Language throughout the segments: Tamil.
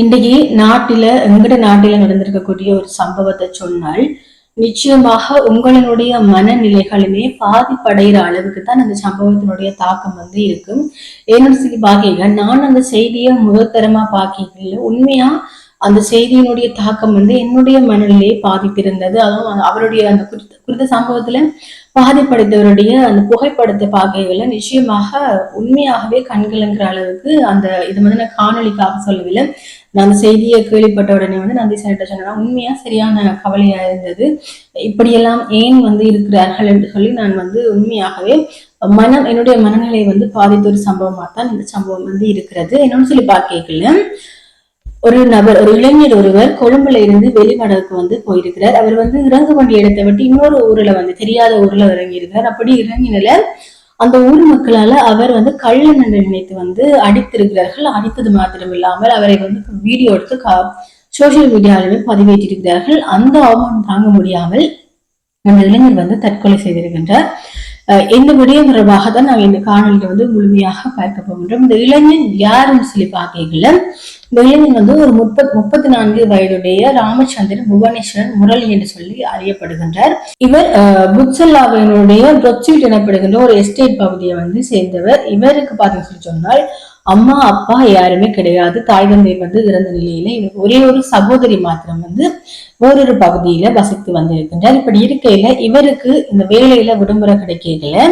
இன்றைக்கு நாட்டில எங்கட நாட்டில நடந்திருக்கக்கூடிய ஒரு சம்பவத்தை சொன்னால் நிச்சயமாக உங்களினுடைய மனநிலைகளுமே பாதிப்படைகிற அளவுக்கு தான் அந்த சம்பவத்தினுடைய தாக்கம் வந்து இருக்கும். ஏன்னு சொல்லி பாக்கீங்க நான் அந்த செய்தியை முகத்தரமா பாக்கல உண்மையா அந்த செய்தியினுடைய தாக்கம் வந்து என்னுடைய மனநிலையை பாதித்திருந்தது. அதுவும் அவருடைய அந்த குறித்த குறித்த சம்பவத்துல பாதிப்படைந்தவருடைய அந்த புகைப்படத்தை பார்க்கையில நிச்சயமாக உண்மையாகவே கண்கலங்கிற அளவுக்கு அந்த இது வந்து நான் காணொலிக்காக சொல்லவில்லை. நான் அந்த செய்தியை கேள்விப்பட்ட உடனே வந்து நந்தி சார்கிட்ட சொன்னா உண்மையா சரியான கவலையா இருந்தது? இப்படியெல்லாம் ஏன் வந்து இருக்கிறார்கள்? என்று சொல்லி நான் வந்து உண்மையாகவே மனம் என்னுடைய மனநிலை வந்து பாதித்த ஒரு சம்பவமா தான் இந்த சம்பவம் வந்து இருக்கிறது. என்னன்னு சொல்லி பார்க்கல ஒரு நபர் ஒரு இளைஞர் ஒருவர் கொழும்புல இருந்து வெளிநாடுக்கு வந்து போயிருக்கிறார். அவர் வந்து இறங்க வேண்டிய இடத்தை விட்டு இன்னொரு ஊர்ல வந்து தெரியாத ஊர்ல இறங்கி இருக்கிறார் அப்படி இறங்கினால அந்த ஊர் மக்களால அவர் வந்து கள்ளன் என்று நினைத்து வந்து அடித்திருக்கிறார்கள். அடித்தது மாத்திரம் இல்லாமல் அவரை வந்து வீடியோ எடுத்து சோசியல் மீடியாவிலுமே பதிவேற்றிருக்கிறார்கள். அந்த அவமானம் தாங்க முடியாமல் அந்த இளைஞர் வந்து தற்கொலை செய்திருக்கின்றார். இந்த விடயம் தொடர்பாக தான் நாங்கள் இந்த காணொலியில் வந்து முழுமையாக பார்க்க போகின்றோம். இந்த இளைஞன் யாருன்னு சொல்லி பார்க்கல இந்த இளைஞன் வந்து ஒரு முப்பத் முப்பத்தி நான்கு வயதுடைய ராமச்சந்திரன் புவனேஸ்வரன் முரளி என்று சொல்லி அறியப்படுகின்றார். இவர் புட்சல்லாவினுடைய பிரொச்சீட் எனப்படுகின்ற ஒரு எஸ்டேட் பகுதியை வந்து சேர்ந்தவர். இவருக்கு பார்த்தீங்கன்னு சொல்லி சொன்னால் அம்மா அப்பா யாருமே கிடையாது. தாய் தந்தை வந்து இறந்த நிலையில இவர் ஒரே ஒரு சகோதரி மாத்திரம் வந்து வேறொரு பகுதியில வசித்து வந்திருக்கின்றார். இப்படி இருக்கையில இவருக்கு இந்த வேலையில விடுமுறை கிடைக்கல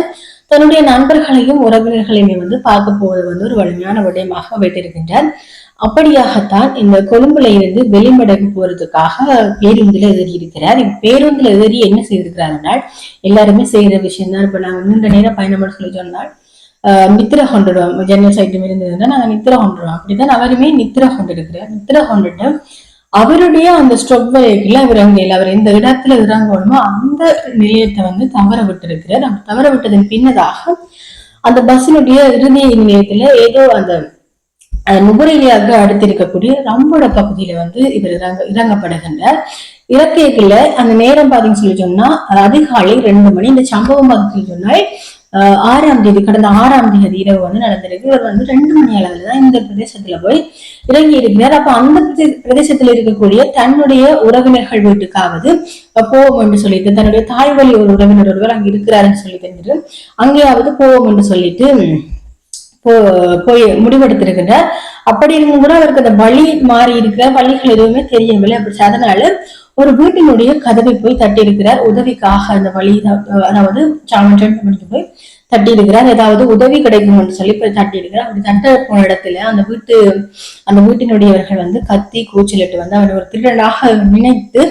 தன்னுடைய நண்பர்களையும் உறவினர்களையுமே வந்து பார்க்க போவது வந்து ஒரு வலிமையான விடயமாக வைத்திருக்கின்றார் அப்படியாகத்தான் இந்த கொழும்புல இருந்து வெளிமடகு போறதுக்காக பேருந்துல ஏறி இருக்கிறார் பேருந்துல எதிரி என்ன செய்திருக்கிறார் எல்லாருமே செய்யற விஷயம் தான் இப்ப நாங்க நீண்ட நேரம் பயணம் சொல்லி சொன்னால் நித்திர கொண்டுடுவோம் ஜன்னல் சைடு இருந்ததுன்னா நாங்க நித்திர கொண்டுடுவோம் அப்படிதான் அவருமே நித்திர கொண்டு இருக்கிறார் நித்திர கொண்டுட்டு அவருடைய அந்த ஸ்டொப் வரைக்குல அவர் அங்கே அவர் எந்த இடத்துல இறங்கணுமோ அந்த நிலையத்தை வந்து தவற விட்டு இருக்கிறார் அப்படி தவற விட்டதன் பின்னதாக அந்த பஸ்ஸினுடைய இறுதி நிலையத்துல ஏதோ அந்த நுபரேலியாக அடுத்திருக்கக்கூடிய ரம்போட பகுதியில வந்து இவர் இறங்க இறங்கப்படுகின்றார். இறக்கைக்குள்ள அந்த நேரம் பாத்தீங்கன்னு சொல்லி சொன்னா அதிகாலை ரெண்டு மணி இந்த சம்பவம் பாத்தீங்கன்னு சொன்னால் ஆறாம் தேதி கடந்த ஆறாம் தேதி இரவு வந்து நடந்திருக்கு. இவர் வந்து ரெண்டு மணி அளவில் தான் இந்த பிரதேசத்துல போய் இறங்கி இருக்கிறார். அப்ப அந்த பிரதேசத்துல இருக்கக்கூடிய தன்னுடைய உறவினர்கள் வீட்டுக்காவது போவோம் என்று சொல்லிட்டு தன்னுடைய தாய் வழி ஒரு உறவினர் ஒருவர் அங்க இருக்கிறாருன்னு சொல்லி தெரிஞ்சிட்டு அங்கேயாவது போவோம் என்று சொல்லிட்டு போய் முடிவெடுத்திருக்கின்றார் அப்படி இருக்கும் கூட அவருக்கு அந்த வழி மாறி இருக்கிற வழிகள் எதுவுமே தெரியவில்லை. அப்படி அதனால ஒரு வீட்டினுடைய கதவை போய் தட்டி இருக்கிறார் உதவிக்காக அந்த வழி அதாவது சாமன் போய் தட்டி இருக்கிறார் ஏதாவது உதவி கிடைக்கும்னு சொல்லி போய் தட்டி இருக்கிறார் அப்படி தட்ட போன இடத்துல அந்த வீட்டு அந்த வீட்டினுடையவர்கள் வந்து கத்தி கூச்சலிட்டு வந்து அவரை ஒரு திருடனாக நினைத்து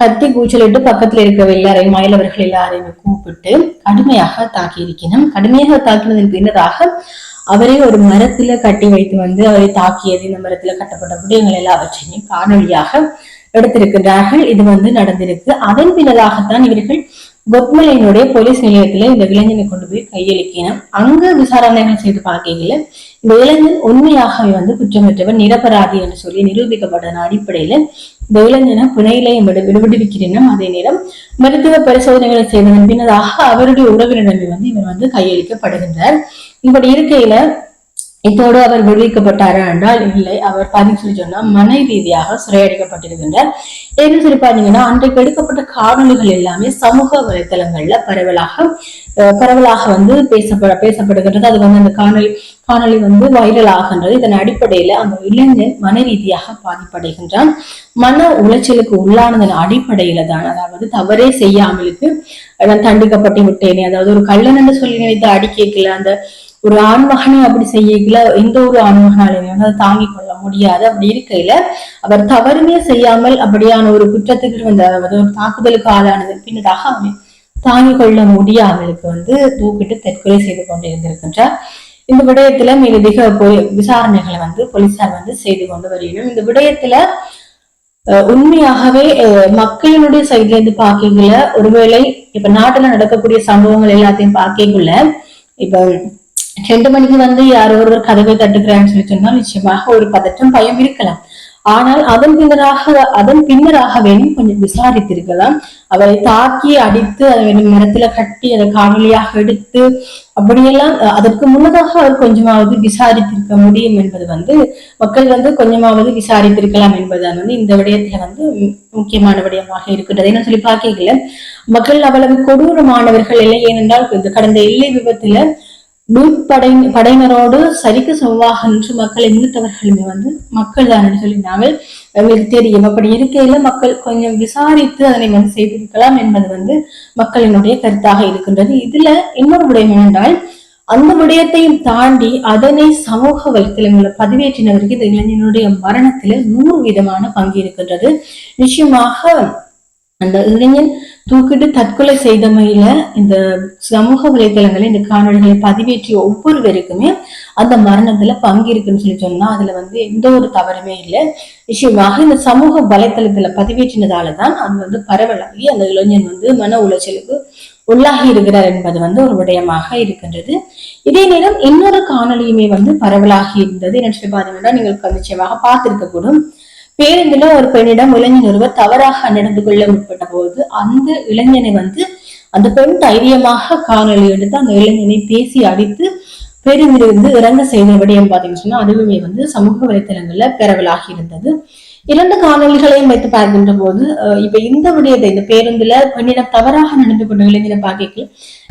கத்தி கூச்சலிட்டு பக்கத்துல இருக்க எல்லாரையும் மயிலவர்கள் எல்லாரையும் கூப்பிட்டு கடுமையாக தாக்கி இருக்கணும் கடுமையாக தாக்கினதன் பின்னதாக அவரை ஒரு மரத்துல கட்டி வைத்து வந்து அவரை தாக்கியது இந்த மரத்துல கட்டப்பட்ட விடயங்கள் எல்லாவற்றையும் காணொலியாக எடுத்திருக்கின்றார்கள் இது வந்து நடந்திருக்கு. அதன் பின்னதாகத்தான் இவர்கள் கொத்மலையினுடைய போலீஸ் நிலையத்துல இந்த இளைஞனை கொண்டு போய் கையளிக்கணும் அங்க விசாரணைகள் செய்து பார்க்கல இந்த இளைஞன் உண்மையாகவே வந்து குற்றமற்றவர் நிரபராதி என்று சொல்லி நிரூபிக்கப்பட்ட அடிப்படையில இந்த இளைஞனை பிணையிலையும் விடுவிக்கிறேனும் அதே நேரம் மருத்துவ பரிசோதனைகளை செய்ததன் பின்னதாக அவருடைய உறவினரிடமே வந்து இவர் வந்து கையளிக்கப்படுகின்றார் இப்படி இருக்கையில இதோடு அவர் விடுவிக்கப்பட்டாரா என்றால் இல்லை. அவர் பாத்தீங்கன்னு சொல்லி சொன்னால் மனை ரீதியாக சிறையடிக்கப்பட்டிருக்கின்றார். என்ன சொல்லி பாத்தீங்கன்னா அன்றைக்கு எடுக்கப்பட்ட காணொலிகள் எல்லாமே சமூக வலைத்தளங்கள்ல பரவலாக பரவலாக வந்து பேசப்பட பேசப்படுகின்றது. அது வந்து அந்த காணொலி காணொலி வந்து வைரல் ஆகின்றது. இதன் அடிப்படையில அந்த இளைஞன் மன ரீதியாக பாதிப்படைகின்றான். மன உளைச்சலுக்கு உள்ளானதன் அடிப்படையில தான் அதாவது தவறே செய்யாமலுக்கு நான் தண்டிக்கப்பட்டு விட்டேனே. அதாவது ஒரு கள்ளன் என்று சொல்லி நினைத்து கேட்கல அந்த ஒரு ஆண்மகனை அப்படி செய்யல எந்த ஒரு ஆண்மகனாலையும் அதை தாங்கிக் கொள்ள முடியாது. அப்படி இருக்கையில அவர் தவறுமே செய்யாமல் அப்படியான ஒரு குற்றத்துக்கு வந்த ஒரு தாக்குதலுக்கு ஆளானது பின்னதாக அவன் தாங்கிக் கொள்ள முடியாமலுக்கு வந்து தூக்கிட்டு தற்கொலை செய்து கொண்டு இருந்திருக்கின்றார். இந்த விடயத்துல மேலதிக போய் விசாரணைகளை வந்து போலீசார் வந்து செய்து கொண்டு வருகிறோம் இந்த விடயத்துல உண்மையாகவே மக்களினுடைய சைட்ல இருந்து பாக்கிக்குள்ள ஒருவேளை இப்ப நாட்டுல நடக்கக்கூடிய சம்பவங்கள் எல்லாத்தையும் பாக்கிக்குள்ள இப்ப ரெண்டு மணிக்கு வந்து யாரோ ஒருவர் கதவை தட்டுக்கிறான்னு சொல்லி சொன்னால் நிச்சயமாக ஒரு பதற்றம் பயம் இருக்கலாம். ஆனால் அதன் பின்னராக அதன் பின்னராக வேணும் கொஞ்சம் விசாரித்திருக்கலாம். அவரை தாக்கி அடித்து அதை வேணும் மரத்துல கட்டி அதை காவலியாக எடுத்து அப்படியெல்லாம் அஹ், அதற்கு முன்னதாக அவர் கொஞ்சமாவது விசாரித்திருக்க முடியும் என்பது வந்து மக்கள் வந்து கொஞ்சமாவது விசாரித்திருக்கலாம் என்பதுதான் வந்து இந்த விடயத்துல வந்து முக்கியமான விடயமாக இருக்கின்றது. என்ன சொல்லி பார்க்கல மக்கள் அவ்வளவு கொடூரமானவர்கள் இல்லை ஏனென்றால் இந்த கடந்த எல்லை விபத்துல நூற்படை படையினரோடு சரிக்கு சமமாக நின்று மக்களை மீட்டவர்களுமே வந்து மக்கள் தான் சொல்லினாங்க எங்களுக்கு தெரியும். அப்படி இருக்கையில மக்கள் கொஞ்சம் விசாரித்து அதனை வந்து செய்திருக்கலாம் என்பது வந்து மக்களினுடைய கருத்தாக இருக்கின்றது. இதுல இன்னொரு விடயம் என்றால் அந்த விடயத்தையும் தாண்டி அதனை சமூக வலைத்தளங்களில் பதிவேற்றினவருக்கு இந்த இளைஞனுடைய மரணத்துல நூறு விதமான பங்கு இருக்கின்றது. நிச்சயமாக அந்த இளைஞன் தூக்கிட்டு தற்கொலை செய்தமையில இந்த சமூக வலைதளங்களில் இந்த காணொளிகளை பதிவேற்றிய ஒவ்வொருவருக்குமே அந்த மரணத்துல பங்கு இருக்குன்னு சொல்லி சொன்னா அதுல வந்து எந்த ஒரு தவறுமே இல்லை. நிச்சயமாக இந்த சமூக வலைத்தளத்துல பதிவேற்றினதாலதான் அது வந்து பரவலாகி அந்த இளைஞன் வந்து மன உளைச்சலுக்கு உள்ளாகி இருக்கிறார் என்பது வந்து ஒரு விடயமாக இருக்கின்றது. இதே நேரம் இன்னொரு காணொளியுமே வந்து பரவலாகி இருந்தது. என்ன சொல்லி பாத்தீங்கன்னா நீங்கள் நிச்சயமாக பார்த்திருக்க கூடும் பேருந்துல ஒரு பெண்ணிடம் இளைஞன் ஒருவர் தவறாக நடந்து கொள்ள முற்பட்ட போது அந்த இளைஞனை வந்து அந்த பெண் தைரியமாக காணொளி எடுத்து அந்த இளைஞனை பேசி அடித்து பேருந்திலிருந்து இறங்க செய்த விடயம் பார்த்தீங்கன்னு சொன்னா அதுவுமே வந்து சமூக வலைத்தளங்கள்ல பரவலாகி இருந்தது. இரண்டு காணொலிகளையும் வைத்து பார்க்கின்ற போது இப்ப இந்த விடயத்தை இந்த பேருந்துல பெண்ணிடம் தவறாக நடந்து கொண்ட இளைஞரை பார்க்கல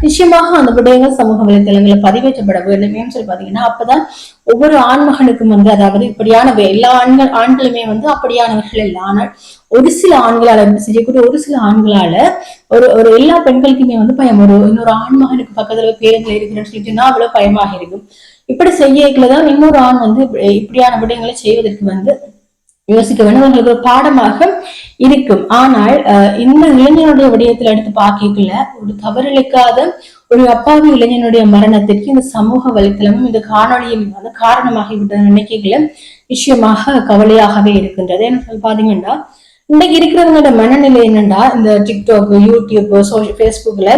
நிச்சயமாக அந்த விடயங்கள் சமூக வலைதளங்களை பதிவேற்றப்பட வேண்டும் ஏன்னு சொல்லி பாத்தீங்கன்னா அப்பதான் ஒவ்வொரு ஆண்மகனுக்கும் வந்து அதாவது இப்படியான எல்லா ஆண்கள் ஆண்களுமே வந்து அப்படியானவர்கள் இல்லை. ஆனால் ஒரு சில ஆண்களால செய்யக்கூடிய ஒரு சில ஆண்களால ஒரு ஒரு எல்லா பெண்களுக்குமே வந்து பயம். ஒரு இன்னொரு ஆண்மகனுக்கு பக்கத்துல பேருந்துல இருக்கிறேன்னு சொல்லிட்டுன்னா அவ்வளவு பயமாக இருக்கும். இப்படி செய்யக்குள்ளதான் இன்னொரு ஆண் வந்து இப்படியான விடயங்களை செய்வதற்கு வந்து யோசிக்க வேண்டும். அவங்களுக்கு ஒரு பாடமாக இருக்கும். ஆனால் இந்த இளைஞனுடைய விடயத்துல எடுத்து பார்க்கல ஒரு தவறிழைக்காத ஒரு அப்பாவி இளைஞனுடைய மரணத்திற்கு இந்த சமூக வலைத்தளமும் இந்த காணொலியும் வந்து காரணமாகி விட்டது நிச்சயமாக கவலையாகவே இருக்கின்றது. என்ன பாத்தீங்கன்னா இன்னைக்கு இருக்கிறவங்களோட மனநிலை என்னன்னா இந்த டிக்டாக் யூடியூப் சோஷியல் ஃபேஸ்புக்ல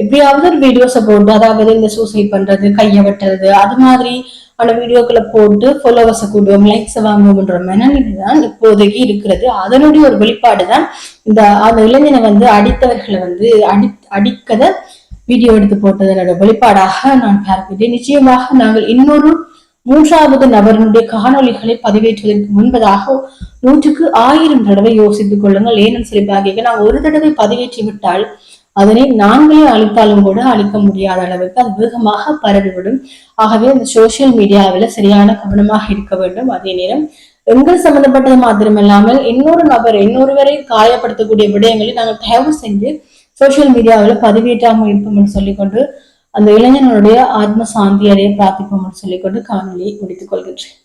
எப்படியாவது ஒரு வீடியோஸை போட்டு அதாவது இந்த சூசைட் பண்றது கையை வெட்டுறது அது மாதிரி பல வீடியோக்களை போட்டு ஃபாலோவர்ஸை கூடுவோம் லைக்ஸை வாங்குவோம்ன்ற மனநிலை தான் இப்போதைக்கு இருக்கிறது. அதனுடைய ஒரு வெளிப்பாடு தான் இந்த அந்த இளைஞனை வந்து அடித்தவர்களை வந்து அடி அடிக்கத வீடியோ எடுத்து போட்டதனோட வெளிப்பாடாக நான் பார்க்கிறேன். நிச்சயமாக நாங்கள் இன்னொரு மூன்றாவது நபரினுடைய காணொளிகளை பதிவேற்றுவதற்கு முன்பதாக நூற்றுக்கு ஆயிரம் தடவை யோசித்துக் கொள்ளுங்கள். ஏன்னு சொல்லி நான் ஒரு தடவை பதிவேற்றி விட்டால் அதனை நாங்களே அழித்தாலும் கூட அழிக்க முடியாத அளவுக்கு அது வேகமாக பரவிவிடும். ஆகவே இந்த சோசியல் மீடியாவில் சரியான கவனமாக இருக்க வேண்டும். அதே நேரம் எங்கள் சம்பந்தப்பட்டது மாத்திரமில்லாமல் இன்னொரு நபர் இன்னொருவரை காயப்படுத்தக்கூடிய விடயங்களை நாங்கள் தயவு செஞ்சு சோசியல் மீடியாவில் பதிவேற்றாமல் இருப்போம்னு சொல்லிக்கொண்டு அந்த இளைஞனுடைய ஆத்ம சாந்தி அடைய பிரார்த்திப்போம்னு சொல்லிக்கொண்டு காணொலியை முடித்துக் கொள்கின்றேன்.